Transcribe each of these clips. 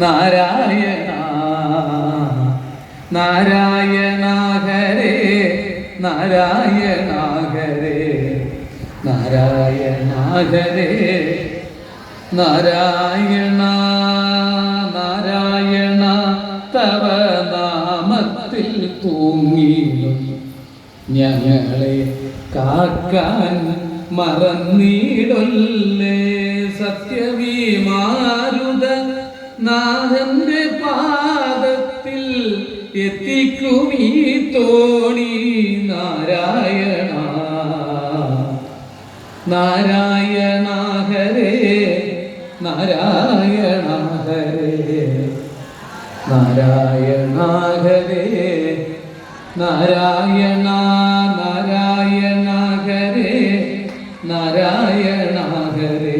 നാരായണ നാരായണ ഹരേ നാരായണ ഹരേ നാരായണ നാരായണ തവ നാമത്തിൽ തൂങ്ങി ഞങ്ങളെ കാക്കാൻ മറന്നീടൊല്ലേ സത്യവിമാരുത നാഥന്റെ പാദത്തിൽ എത്തിക്കും ഈ തോണി നാരായണ. നാരായണ ഹരേ നാരായണ ഹരേ നാരായണ ഹരേ നാരായണ നാരായണ ഹരേ നാരായണ ഹരേ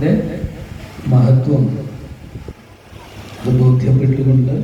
അതിന്റെ മഹത്വം. അത് ബോധ്യപ്പെട്ടുകൊണ്ട്